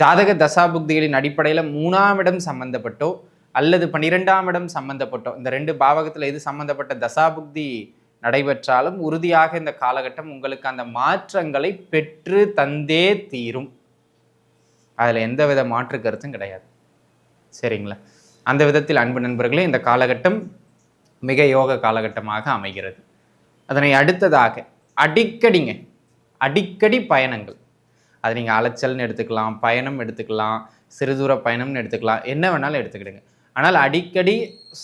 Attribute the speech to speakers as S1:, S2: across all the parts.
S1: ஜாதக தசாபுக்திகளின் அடிப்படையில் மூணாம் இடம் சம்பந்தப்பட்டோ அல்லது பன்னிரெண்டாம் இடம் சம்பந்தப்பட்டோ இந்த ரெண்டு பாவகத்தில் எது சம்பந்தப்பட்ட தசாபுக்தி நடைபெற்றாலும் உறுதியாக இந்த காலகட்டம் உங்களுக்கு அந்த மாற்றங்களை பெற்று தந்தே தீரும். அதில் எந்த வித மாற்று கருத்தும் கிடையாது. சரிங்களா? அந்த விதத்தில் அன்பு நண்பர்களே இந்த காலகட்டம் மிக யோக காலகட்டமாக அமைகிறது. அதனை அடுத்ததாக அடிக்கடிங்க அடிக்கடி பயணங்கள். அது நீங்கள் அலைச்சல்னு எடுத்துக்கலாம் பயணம் எடுத்துக்கலாம் சிறுதூர பயணம்னு எடுத்துக்கலாம் என்ன வேணாலும் எடுத்துக்கிடுங்க. ஆனால் அடிக்கடி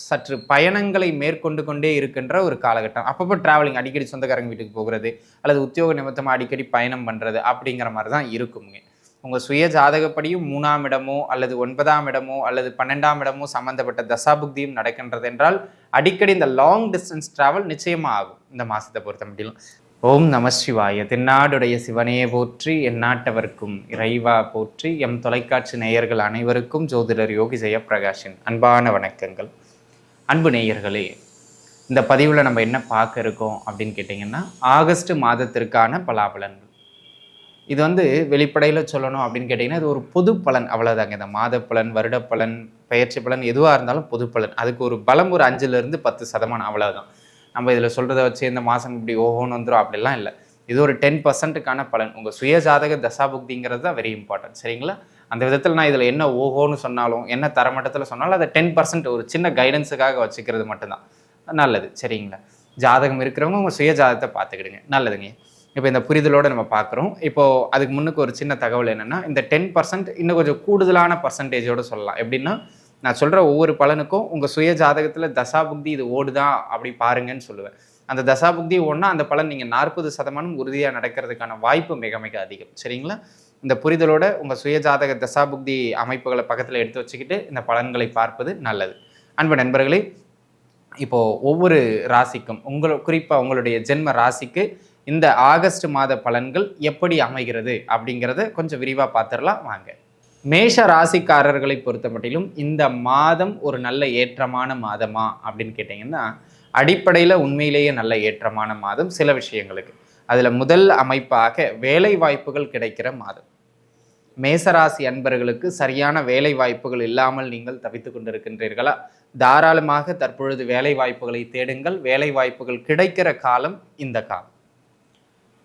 S1: சற்று பயணங்களை மேற்கொண்டு கொண்டே இருக்கின்ற ஒரு காலகட்டம். அப்பப்போ டிராவலிங் அடிக்கடி சொந்தக்காரங்க வீட்டுக்கு போகிறது அல்லது உத்தியோக நிமித்தமாக அடிக்கடி பயணம் பண்ணுறது அப்படிங்கிற மாதிரி தான் இருக்குங்க. உங்கள் சுய ஜாதகப்படியும் மூணாம் இடமோ அல்லது ஒன்பதாம் இடமோ அல்லது பன்னெண்டாம் இடமோ சம்மந்தப்பட்ட தசாபுக்தியும் நடக்கின்றது என்றால் அடிக்கடி இந்த லாங் டிஸ்டன்ஸ் டிராவல் நிச்சயமாக ஆகும். இந்த மாதத்தை பொறுத்த முடியும் ஓம் நம சிவாய. தென்னாடுடைய சிவனையே போற்றி எந்நாட்டவர்க்கும் இறைவா போற்றி எம் தொலைக்காட்சி நேயர்கள் அனைவருக்கும் ஜோதிடர் யோகி ஜெயப்பிரகாஷின் அன்பான வணக்கங்கள். அன்பு நேயர்களே இந்த பதிவில் நம்ம என்ன பார்க்க இருக்கோம் அப்படின்னு கேட்டிங்கன்னா ஆகஸ்ட் மாதத்திற்கான பலாபலன்கள். இது வந்து வெளிப்படையில் சொல்லணும் அப்படின்னு கேட்டிங்கன்னா இது ஒரு பொது பலன் அவ்வளோதாங்க இந்த மாத பலன் வருட பலன் பயிற்சி பலன் எதுவாக இருந்தாலும் பொது பலன். அதுக்கு ஒரு பலம் ஒரு அஞ்சுலேருந்து பத்து சதமானம் அவ்வளோதான் நம்ம இதில் சொல்கிறத வச்சு இந்த மாதம் இப்படி ஓஹோன்னு வந்துடும் அப்படிலாம் இல்லை. இது ஒரு டென் பர்சன்ட்டுக்கான பலன். உங்கள் சுயஜாதக தசாபுக்திங்கிறது தான் வெரி இம்பார்ட்டன்ட் சரிங்களா? அந்த விதத்தில் நான் இதில் என்ன ஓஹோன்னு சொன்னாலும் என்ன தரமட்டத்தில் சொன்னாலும் அதை டென் பர்சன்ட் ஒரு சின்ன கைடன்ஸுக்காக வச்சுக்கிறது மட்டும்தான். நல்லது. சரிங்களா? ஜாதகம் இருக்கிறவங்க உங்கள் சுய ஜாதகத்தை பார்த்துக்கிடுங்க. நல்லதுங்க. இப்போ இந்த புரிதலோடு நம்ம பார்க்குறோம். இப்போது அதுக்கு முன்னுக்கு ஒரு சின்ன தகவல் என்னென்னா இந்த டென் பர்சன்ட் இன்னும் கொஞ்சம் கூடுதலான பர்சன்டேஜோடு சொல்லலாம். எப்படின்னா நான் சொல்கிற ஒவ்வொரு பலனுக்கும் உங்கள் சுய ஜாதகத்தில் தசாபுக்தி இது ஓடுதான் அப்படி பாருங்கன்னு சொல்லுவேன். அந்த தசாபுக்தி ஓடுனா அந்த பலன் நீங்கள் நாற்பது சதமானம் உறுதியாக நடக்கிறதுக்கான வாய்ப்பு மிக மிக அதிகம். சரிங்களா? இந்த புரிதலோட உங்கள் சுய ஜாதக தசாபுக்தி அமைப்புகளை பக்கத்தில் எடுத்து வச்சுக்கிட்டு இந்த பலன்களை பார்ப்பது நல்லது. அன்பு நண்பர்களே இப்போது ஒவ்வொரு ராசிக்கும் உங்களை குறிப்பாக உங்களுடைய ஜென்ம ராசிக்கு இந்த ஆகஸ்ட் மாத பலன்கள் எப்படி அமைகிறது அப்படிங்கிறத கொஞ்சம் விரிவாக பார்த்துடலாம் வாங்க. மேஷ ராசிக்காரர்களை பொறுத்த மட்டிலும் இந்த மாதம் ஒரு நல்ல ஏற்றமான மாதமா அப்படின்னு கேட்டிங்கன்னா அடிப்படையில் உண்மையிலேயே நல்ல ஏற்றமான மாதம் சில விஷயங்களுக்கு. அதில் முதல் அமைப்பாக வேலை வாய்ப்புகள் கிடைக்கிற மாதம். மேசராசி அன்பர்களுக்கு சரியான வேலை வாய்ப்புகள் இல்லாமல் நீங்கள் தவித்து கொண்டிருக்கின்றீர்களா? தாராளமாக தற்பொழுது வேலை வாய்ப்புகளை தேடுங்கள். வேலை வாய்ப்புகள் கிடைக்கிற காலம் இந்த காலம்.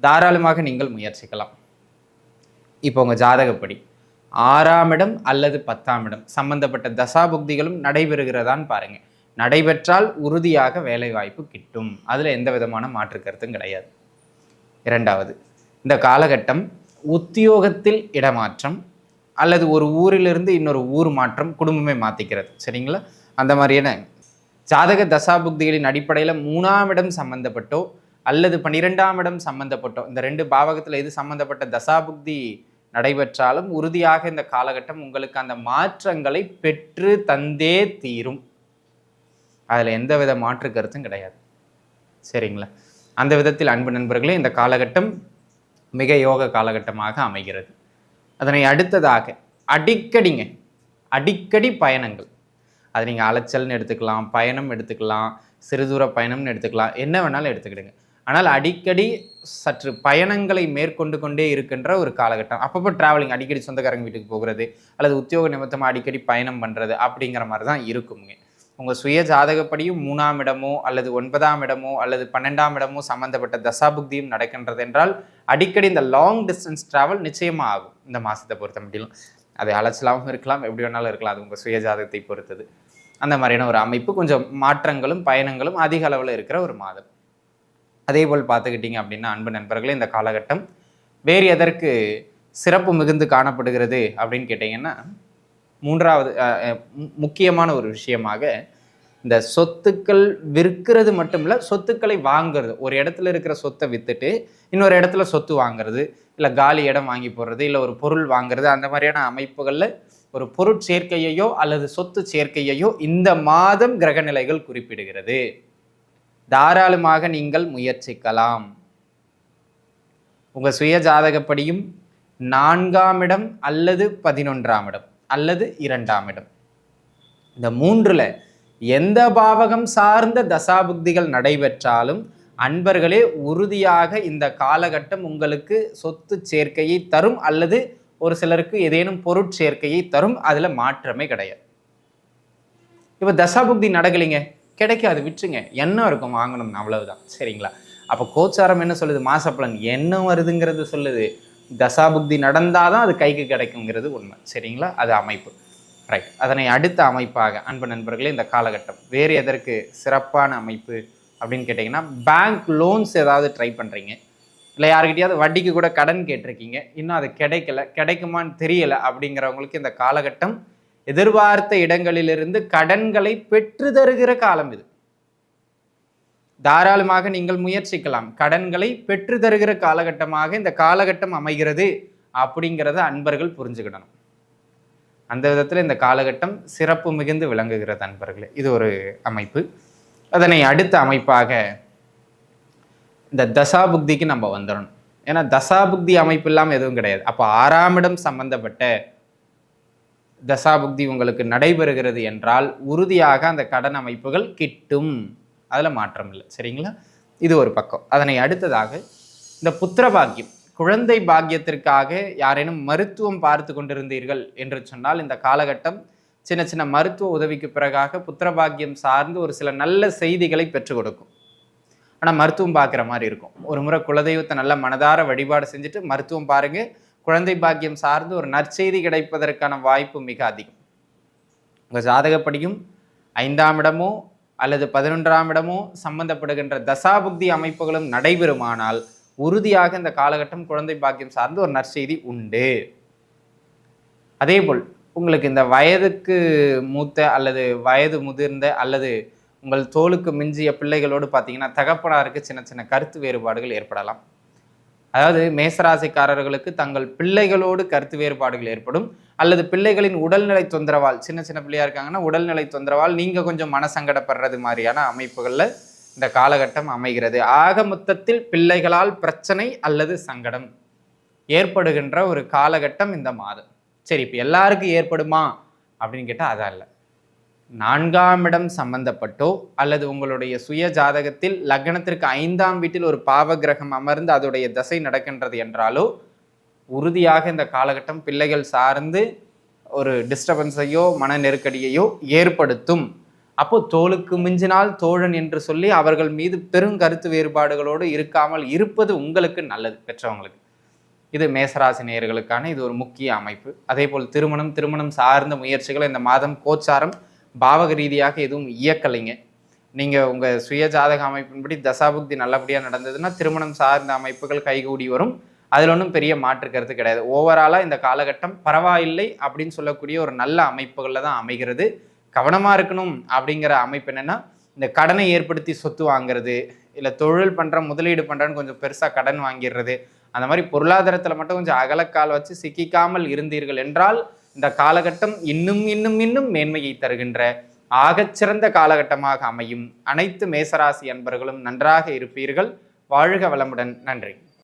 S1: தாராளமாக நீங்கள் முயற்சிக்கலாம். இப்போ உங்கள் ஜாதகப்படி. ஆறாம் இடம் அல்லது பத்தாம் இடம் சம்பந்தப்பட்ட தசாபுக்திகளும் நடைபெறுகிறதான்னு பாருங்க. நடைபெற்றால் உறுதியாக வேலை வாய்ப்பு கிட்டும். அதில் எந்த விதமான மாற்று கருத்தும் கிடையாது. இரண்டாவது இந்த காலகட்டம் உத்தியோகத்தில் இடமாற்றம் அல்லது ஒரு ஊரிலிருந்து இன்னொரு ஊர் மாற்றம் குடும்பமே மாற்றிக்கிறது சரிங்களா? அந்த மாதிரியான ஜாதக தசாபுக்திகளின் அடிப்படையில் மூணாம் இடம் சம்பந்தப்பட்டோ அல்லது பன்னிரெண்டாம் இடம் சம்பந்தப்பட்டோ இந்த ரெண்டு பாவகத்தில் எது சம்பந்தப்பட்ட தசாபுக்தி நடைபெற்றாலும் உறுதியாக இந்த காலகட்டம் உங்களுக்கு அந்த மாற்றங்களை பெற்று தந்தே தீரும். அதில் எந்த வித மாற்று கருத்தும் கிடையாது. சரிங்களா? அந்த விதத்தில் அன்பு நண்பர்களே இந்த காலகட்டம் மிக யோக காலகட்டமாக அமைகிறது. அதனை அடுத்ததாக அடிக்கடிங்க அடிக்கடி பயணங்கள். அது நீங்கள் அலைச்சல்னு எடுத்துக்கலாம் பயணம் எடுத்துக்கலாம் சிறுதூர பயணம்னு எடுத்துக்கலாம் என்ன வேணாலும் எடுத்துக்கிடுங்க. ஆனால் அடிக்கடி சற்று பயணங்களை மேற்கொண்டு கொண்டே இருக்கின்ற ஒரு காலகட்டம். அப்பப்போ டிராவலிங் அடிக்கடி சொந்தக்காரங்க வீட்டுக்கு போகிறது அல்லது உத்தியோக நிமித்தமாக அடிக்கடி பயணம் பண்ணுறது அப்படிங்கிற மாதிரி தான் இருக்குங்க. உங்கள் சுய ஜாதகப்படியும் மூணாம் இடமோ அல்லது ஒன்பதாம் இடமோ அல்லது பன்னெண்டாம் இடமோ சம்மந்தப்பட்ட தசாபுக்தியும் நடக்கின்றது என்றால் அடிக்கடி இந்த லாங் டிஸ்டன்ஸ் டிராவல் நிச்சயமாக ஆகும். இந்த மாதத்தை பொறுத்த முடியும் அது அலைச்சலாகவும் இருக்கலாம் எப்படி வேணாலும் இருக்கலாம். அது உங்கள் சுய ஜாதகத்தை பொறுத்தது. அந்த மாதிரியான ஒரு அமைப்பு கொஞ்சம் மாற்றங்களும் பயணங்களும் அதிக அளவில் இருக்கிற ஒரு மாதம். அதே போல் பார்த்துக்கிட்டிங்க அப்படின்னா அன்பு நண்பர்களே இந்த காலகட்டம் வேறு எதற்கு சிறப்பு மிகுந்து காணப்படுகிறது அப்படின்னு கேட்டிங்கன்னா மூன்றாவது முக்கியமான ஒரு விஷயமாக இந்த சொத்துக்கள் விற்கிறது மட்டும் இல்லை சொத்துக்களை வாங்குறது. ஒரு இடத்துல இருக்கிற சொத்தை விற்றுட்டு இன்னொரு இடத்துல சொத்து வாங்குறது இல்லை காலி இடம் வாங்கி போடுறது இல்லை ஒரு பொருள் வாங்குறது அந்த மாதிரியான அமைப்புகளில் ஒரு பொருட்சேர்க்கையையோ அல்லது சொத்து சேர்க்கையையோ இந்த மாதம் கிரகநிலைகள் குறிப்பிடுகிறது. தாராளமாக நீங்கள் முயற்சிக்கலாம். உங்கள் சுய ஜாதகப்படியும் நான்காம் இடம் அல்லது பதினொன்றாம் இடம் அல்லது இரண்டாம் இடம். இந்த மூன்றில் எந்த பாவகம் சார்ந்த தசாபுக்திகள் நடைபெற்றாலும் அன்பர்களே உறுதியாக இந்த காலகட்டம் உங்களுக்கு சொத்து சேர்க்கையை தரும் அல்லது ஒரு சிலருக்கு ஏதேனும் பொருட்சேர்க்கையை தரும். அதில் மாற்றமே கிடையாது. இப்போ தசாபுக்தி நடக்கலைங்க. கிடைக்காது விட்டுருங்க. எண்ணம் இருக்கும் வாங்கணும் அவ்வளவுதான். சரிங்களா? அப்போ கோச்சாரம் என்ன சொல்லுது? மாசப்பலன் எண்ணம் வருதுங்கிறது சொல்லுது. தசாபுக்தி நடந்தாதான் அது கைக்கு கிடைக்குங்கிறது உண்மை. சரிங்களா? அது அமைப்பு. ரைட் அதனை அடுத்த அமைப்பாக அன்பு நண்பர்களே இந்த காலகட்டம். வேறு எதற்கு சிறப்பான அமைப்பு அப்படின்னு கேட்டிங்கன்னா பேங்க் லோன்ஸ் ஏதாவது ட்ரை பண்ணுறீங்க இல்லை யாருக்கிட்டையாவது வட்டிக்கு கூட கடன் கேட்டிருக்கீங்க. இன்னும் அது கிடைக்கல கிடைக்குமான்னு தெரியல அப்படிங்கிறவங்களுக்கு இந்த காலகட்டம் எதிர்பார்த்த இடங்களிலிருந்து கடன்களை பெற்று தருகிற காலம் இது. தாராளமாக நீங்கள் முயற்சிக்கலாம். கடன்களை பெற்று தருகிற காலகட்டமாக இந்த காலகட்டம் அமைகிறது அப்படிங்கிறத அன்பர்கள் புரிஞ்சுக்கிடணும். அந்த விதத்தில் இந்த காலகட்டம் சிறப்பு மிகுந்து விளங்குகிறது அன்பர்களே. இது ஒரு அமைப்பு. அதனை அடுத்த அமைப்பாக இந்த தசாபுக்திக்கு நம்ம வந்துடணும். ஏன்னா தசாபுக்தி அமைப்பு இல்லாமல் எதுவும் கிடையாது. அப்போ ஆறாம் இடம் சம்பந்தப்பட்ட தசாபுக்தி உங்களுக்கு நடைபெறுகிறது என்றால் உறுதியாக அந்த கடன் அமைப்புகள் கிட்டும். அதில் மாற்றம் இல்லை. சரிங்களா? இது ஒரு பக்கம். அதனை அடுத்ததாக இந்த புத்திர பாக்கியம். குழந்தை பாக்கியத்திற்காக யாரேனும் மருத்துவம் பார்த்து கொண்டிருந்தீர்கள் என்று சொன்னால் இந்த காலகட்டம் சின்ன சின்ன மருத்துவ உதவிக்கு பிறகாக புத்திர பாக்கியம் சார்ந்து ஒரு சில நல்ல செய்திகளை பெற்றுக் கொடுக்கும். ஆனால் மருத்துவம் பார்க்குற மாதிரி இருக்கும். ஒரு முறை குலதெய்வத்தை நல்ல மனதார வழிபாடு செஞ்சுட்டு மருத்துவம் பாருங்கள் குழந்தை பாக்கியம் சார்ந்து ஒரு நற்செய்தி கிடைப்பதற்கான வாய்ப்பு மிக அதிகம். உங்கள் ஜாதகப்படியும் ஐந்தாம் இடமோ அல்லது பதினொன்றாம் இடமோ சம்பந்தப்படுகின்ற தசாபுக்தி அமைப்புகளும் நடைபெறுமானால் உறுதியாக இந்த காலகட்டம் குழந்தை பாக்கியம் சார்ந்து ஒரு நற்செய்தி உண்டு. அதேபோல் உங்களுக்கு இந்த வயதுக்கு மூத்த அல்லது வயது முதிர்ந்த அல்லது உங்கள் தோலுக்கு மிஞ்சிய பிள்ளைகளோடு பார்த்தீங்கன்னா தகப்பனாருக்கு சின்ன சின்ன கருத்து வேறுபாடுகள் ஏற்படலாம். அதாவது மேசராசிக்காரர்களுக்கு தங்கள் பிள்ளைகளோடு கருத்து வேறுபாடுகள் ஏற்படும். அல்லது பிள்ளைகளின் உடல்நிலை தொந்தரவால் சின்ன சின்ன பிள்ளையா இருக்காங்கன்னா உடல்நிலை தொந்தரவால் நீங்கள் கொஞ்சம் மனசங்கடப்படுறது மாதிரியான அமைப்புகளில் இந்த காலகட்டம் அமைகிறது. ஆக மொத்தத்தில் பிள்ளைகளால் பிரச்சனை அல்லது சங்கடம் ஏற்படுகின்ற ஒரு காலகட்டம் இந்த மாதம். சரி இப்போ எல்லாருக்கும் ஏற்படுமா? அப்படின்னு கேட்டால் அதான் இல்லை. நான்காம் இடம் சம்பந்தப்பட்டோ அல்லது உங்களுடைய சுய ஜாதகத்தில் லக்னத்திற்கு ஐந்தாம் வீட்டில் ஒரு பாவ கிரகம் அமர்ந்து அதோடைய தசை நடக்கின்றது என்றாலோ உறுதியாக இந்த காலகட்டம் பிள்ளைகள் சார்ந்து ஒரு டிஸ்டர்பன்ஸையோ மன நெருக்கடியையோ ஏற்படுத்தும். அப்போ தோளுக்கு மிஞ்சினால் தோழன் என்று சொல்லி அவர்கள் மீது பெரும் கருத்து வேறுபாடுகளோடு இருக்காமல் இருப்பது உங்களுக்கு நல்லது பெற்றவங்களுக்கு. இது மேசராசி நேயர்களுக்கான இது ஒரு முக்கிய அமைப்பு. அதே போல் திருமணம் திருமணம் சார்ந்த முயற்சிகளை இந்த மாதம் கோச்சாரம் பாவக ரீதியாக எதுவும் இயக்கலைங்க. நீங்கள் உங்கள் சுய ஜாதக அமைப்பின்படி தசாபுக்தி நல்லபடியாக நடந்ததுன்னா திருமணம் சார்ந்த அமைப்புகள் கைகூடி வரும். அதில் ஒன்றும் பெரிய மாற்று கருத்து கிடையாது. ஓவராலாக இந்த காலகட்டம் பரவாயில்லை அப்படின்னு சொல்லக்கூடிய ஒரு நல்ல அமைப்புகளில் தான் அமைகிறது. கவனமாக இருக்கணும் அப்படிங்கிற அமைப்பு என்னென்னா இந்த கடனை ஏற்படுத்தி சொத்து வாங்குறது இல்லை தொழில் பண்ணுற முதலீடு பண்ணுறேன்னு கொஞ்சம் பெருசாக கடன் வாங்கிடுறது. அந்த மாதிரி பொருளாதாரத்தில் மட்டும் கொஞ்சம் அகலக்கால் வச்சு சிக்கிக்காமல் இருந்தீர்கள் என்றால் இந்த காலகட்டம் இன்னும் இன்னும் இன்னும் மேன்மையை தருகின்ற ஆகச்சிறந்த காலகட்டமாக அமையும். அனைத்து மேசராசி அன்பர்களும் நன்றாக இருப்பீர்கள். வாழ்க வளமுடன். நன்றி.